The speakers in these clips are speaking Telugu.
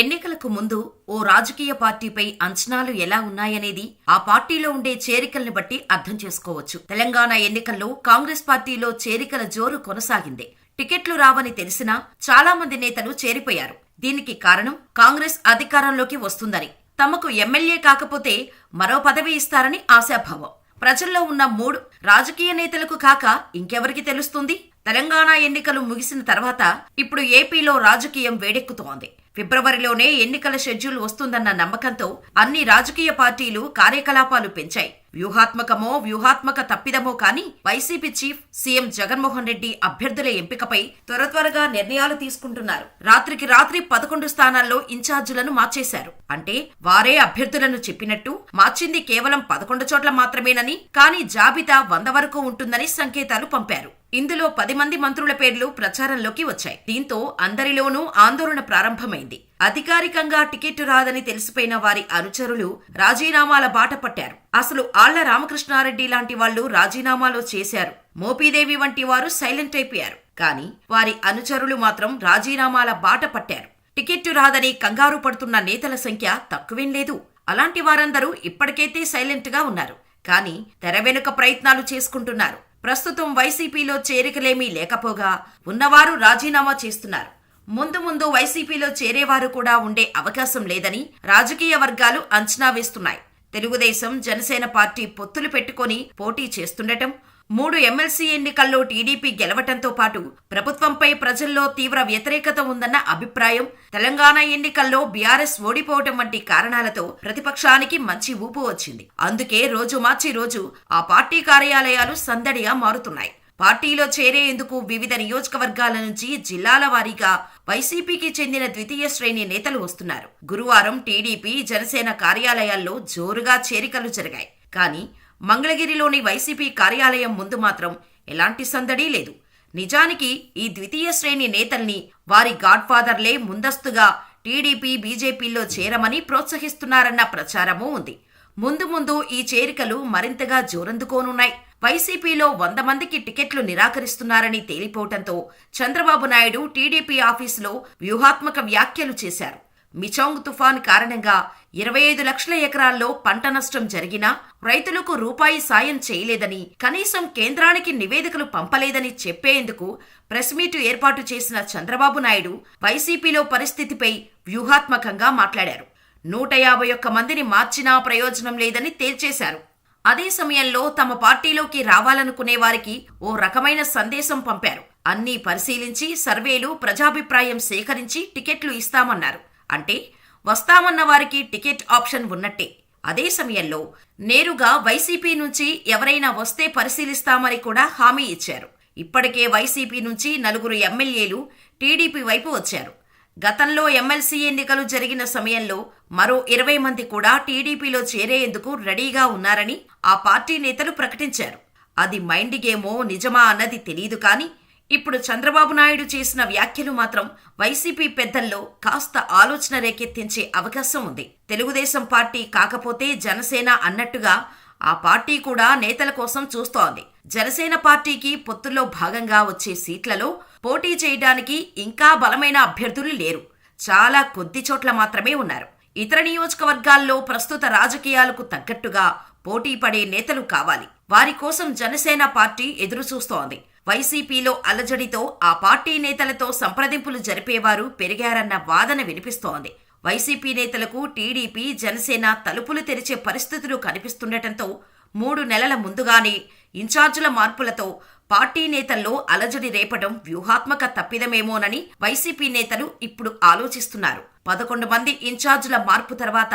ఎన్నికలకు ముందు ఓ రాజకీయ పార్టీపై అంచనాలు ఎలా ఉన్నాయనేది ఆ పార్టీలో ఉండే చేరికల్ని బట్టి అర్థం చేసుకోవచ్చు. తెలంగాణ ఎన్నికల్లో కాంగ్రెస్ పార్టీలో చేరికల జోరు కొనసాగింది. టికెట్లు రావని తెలిసినా చాలా మంది నేతలు చేరిపోయారు. దీనికి కారణం కాంగ్రెస్ అధికారంలోకి వస్తుందని తమకు ఎమ్మెల్యే కాకపోతే మరో పదవి ఇస్తారని ఆశాభావం. ప్రజల్లో ఉన్న మూడు రాజకీయ నేతలకు కాక ఇంకెవరికి తెలుస్తుంది? తెలంగాణ ఎన్నికలు ముగిసిన తర్వాత ఇప్పుడు ఏపీలో రాజకీయం వేడెక్కుతోంది. ఫిబ్రవరిలోనే ఎన్నికల షెడ్యూల్ వస్తుందన్న నమ్మకంతో అన్ని రాజకీయ పార్టీలు కార్యకలాపాలు పెంచాయి. వ్యూహాత్మకమో వ్యూహాత్మక తప్పిదమో కాని YCP chief CM Jaganmohan Reddy అభ్యర్థుల ఎంపికపై త్వర త్వరగా నిర్ణయాలు తీసుకుంటున్నారు. రాత్రికి రాత్రి పదకొండు స్థానాల్లో ఇన్ఛార్జీలను మార్చేశారు. అంటే వారే అభ్యర్థులను చెప్పినట్టు మార్చింది కేవలం పదకొండు చోట్ల మాత్రమేనని కానీ జాబితా వంద వరకు ఉంటుందని సంకేతాలు పంపారు. ఇందులో పది మంది మంత్రుల పేర్లు ప్రచారంలోకి వచ్చాయి. దీంతో అందరిలోనూ ఆందోళన ప్రారంభమైంది. అధికారికంగా టికెట్ రాదని తెలిసిపోయిన వారి అనుచరులు రాజీనామాల బాట పట్టారు. అసలు ఆళ్ళ రామకృష్ణారెడ్డి లాంటి వాళ్ళు రాజీనామాలు చేశారు. మోపీదేవి వంటి వారు సైలెంట్ అయిపోయారు. కానీ వారి అనుచరులు మాత్రం రాజీనామాల బాట పట్టారు. టికెట్టు రాదని కంగారు పడుతున్న నేతల సంఖ్య తక్కువేం లేదు. అలాంటి వారందరూ ఇప్పటికైతే సైలెంట్గా ఉన్నారు. కానీ తెర వెనుక ప్రయత్నాలు చేసుకుంటున్నారు. ప్రస్తుతం వైసీపీలో చేరికలేమీ లేకపోగా ఉన్నవారు రాజీనామా చేస్తున్నారు. ముందు ముందు వైసీపీలో చేరేవారు కూడా ఉండే అవకాశం లేదని రాజకీయ వర్గాలు అంచనా వేస్తున్నాయి. తెలుగుదేశం జనసేన పార్టీ పొత్తులు పెట్టుకొని పోటీ చేస్తుండటం మూడు ఎమ్మెల్సీ ఎన్నికల్లో టీడీపీ గెలవటంతో పాటు ప్రభుత్వంపై ప్రజల్లో తీవ్ర వ్యతిరేకత ఉందన్న అభిప్రాయం తెలంగాణ ఎన్నికల్లో బీఆర్ఎస్ ఓడిపోవటం వంటి కారణాలతో ప్రతిపక్షానికి మంచి ఊపు వచ్చింది. అందుకే రోజు మార్చి రోజు ఆ పార్టీ కార్యాలయాలు సందడిగా మారుతున్నాయి. పార్టీలో చేరేందుకు వివిధ నియోజకవర్గాల నుంచి జిల్లాల వారీగా వైసీపీకి చెందిన ద్వితీయ శ్రేణి నేతలు వస్తున్నారు. గురువారం టీడీపీ జనసేన కార్యాలయాల్లో జోరుగా చేరికలు జరిగాయి. కానీ మంగళగిరిలోని వైసీపీ కార్యాలయం ముందు మాత్రం ఎలాంటి సందడి లేదు. నిజానికి ఈ ద్వితీయ శ్రేణి నేతల్ని వారి గాడ్ఫాదర్లే ముందస్తుగా టీడీపీ బీజేపీలో చేరమని ప్రోత్సహిస్తున్నారన్న ప్రచారమూ ఉంది. ముందు ముందు ఈ చేరికలు మరింతగా జోరందుకోనున్నాయి. వైసీపీలో వంద మందికి టికెట్లు నిరాకరిస్తున్నారని తేలిపోవటంతో చంద్రబాబు నాయుడు టీడీపీ ఆఫీసులో వ్యూహాత్మక వ్యాఖ్యలు చేశారు. మిచౌంగ్ తుఫాన్ కారణంగా ఇరవై ఐదు లక్షల ఎకరాల్లో పంట నష్టం జరిగినా రైతులకు రూపాయి సాయం చేయలేదని కనీసం కేంద్రానికి నివేదికలు పంపలేదని చెప్పేందుకు ప్రెస్ మీటు ఏర్పాటు చేసిన చంద్రబాబు నాయుడు వైసీపీలో పరిస్థితిపై వ్యూహాత్మకంగా మాట్లాడారు. నూట యాభై ఒక్క మందిని మార్చినా ప్రయోజనం లేదని తేల్చేశారు. అదే సమయంలో తమ పార్టీలోకి రావాలనుకునే వారికి ఓ రకమైన సందేశం పంపారు. అన్నీ పరిశీలించి సర్వేలు ప్రజాభిప్రాయం సేకరించి టికెట్లు ఇస్తామన్నారు. అంటే వస్తామన్న వారికి టికెట్ ఆప్షన్ ఉన్నట్టే. అదే సమయంలో నేరుగా వైసీపీ నుంచి ఎవరైనా వస్తే పరిశీలిస్తామని కూడా హామీ ఇచ్చారు. ఇప్పటికే వైసీపీ నుంచి నలుగురు ఎమ్మెల్యేలు టీడీపీ వైపు వచ్చారు. గతంలో ఎమ్మెల్సీ ఎన్నికలు జరిగిన సమయంలో మరో ఇరవై మంది కూడా టీడీపీలో చేరేందుకు రెడీగా ఉన్నారని ఆ పార్టీ నేతలు ప్రకటించారు. అది మైండ్ గేమో నిజమా అన్నది తెలియదు కానీ ఇప్పుడు చంద్రబాబు నాయుడు చేసిన వ్యాఖ్యలు మాత్రం వైసీపీ పెద్దల్లో కాస్త ఆలోచన రేకెత్తించే అవకాశం ఉంది. తెలుగుదేశం పార్టీ కాకపోతే జనసేన అన్నట్టుగా ఆ పార్టీ కూడా నేతల కోసం చూస్తోంది. జనసేన పార్టీకి పొత్తుల్లో భాగంగా వచ్చే సీట్లలో పోటీ చేయడానికి ఇంకా బలమైన అభ్యర్థులు లేరు. చాలా కొద్ది చోట్ల మాత్రమే ఉన్నారు. ఇతర నియోజకవర్గాల్లో ప్రస్తుత రాజకీయాలకు తగ్గట్టుగా పోటీ పడే నేతలు కావాలి. వారి కోసం జనసేన పార్టీ ఎదురుచూస్తోంది. వైసీపీలో అలజడితో ఆ పార్టీ నేతలతో సంప్రదింపులు జరిపేవారు పెరిగారన్న వాదన వినిపిస్తోంది. వైసీపీ నేతలకు టీడీపీ జనసేన తలుపులు తెరిచే పరిస్థితులు కనిపిస్తుండటంతో మూడు నెలల ముందుగానే ఇన్ఛార్జుల మార్పులతో పార్టీ నేతల్లో అలజడి రేపడం వ్యూహాత్మక తప్పిదమేమోనని వైసీపీ నేతలు ఇప్పుడు ఆలోచిస్తున్నారు. పదకొండు మంది ఇన్ఛార్జుల మార్పు తర్వాత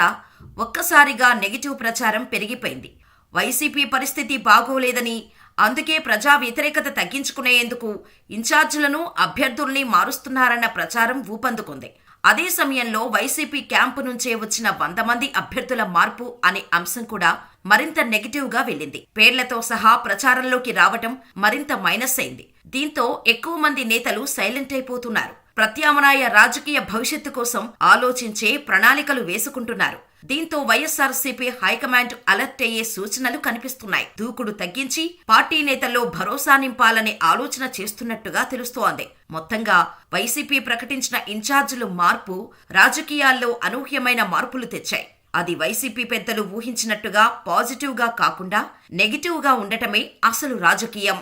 ఒక్కసారిగా నెగిటివ్ ప్రచారం పెరిగిపోయింది. వైసీపీ పరిస్థితి బాగోలేదని అందుకే ప్రజా వ్యతిరేకత తగ్గించుకునేందుకు ఇన్ఛార్జీలను అభ్యర్థుల్ని మారుస్తున్నారన్న ప్రచారం ఊపందుకుంది. అదే సమయంలో వైసీపీ క్యాంపు నుంచే వచ్చిన వంద మంది అభ్యర్థుల మార్పు అనే అంశం కూడా మరింత నెగిటివ్గా వెళ్ళింది. పేర్లతో సహా ప్రచారంలోకి రావటం మరింత మైనస్ అయింది. దీంతో ఎక్కువ మంది నేతలు సైలెంట్ అయిపోతున్నారు. ప్రత్యామ్నాయ రాజకీయ భవిష్యత్తు కోసం ఆలోచించే ప్రణాళికలు వేసుకుంటున్నారు. దీంతో వైఎస్ఆర్సీపీ హైకమాండ్ అలర్ట్ అయ్యే సూచనలు కనిపిస్తున్నాయి. దూకుడు తగ్గించి పార్టీ నేతల్లో భరోసా నింపాలనే ఆలోచన చేస్తున్నట్టుగా తెలుస్తోంది. మొత్తంగా వైసీపీ ప్రకటించిన ఇన్ఛార్జీలు మార్పు రాజకీయాల్లో అనూహ్యమైన మార్పులు తెచ్చాయి. అది వైసీపీ పెద్దలు ఊహించినట్టుగా పాజిటివ్గా కాకుండా నెగిటివ్గా ఉండటమే అసలు రాజకీయం.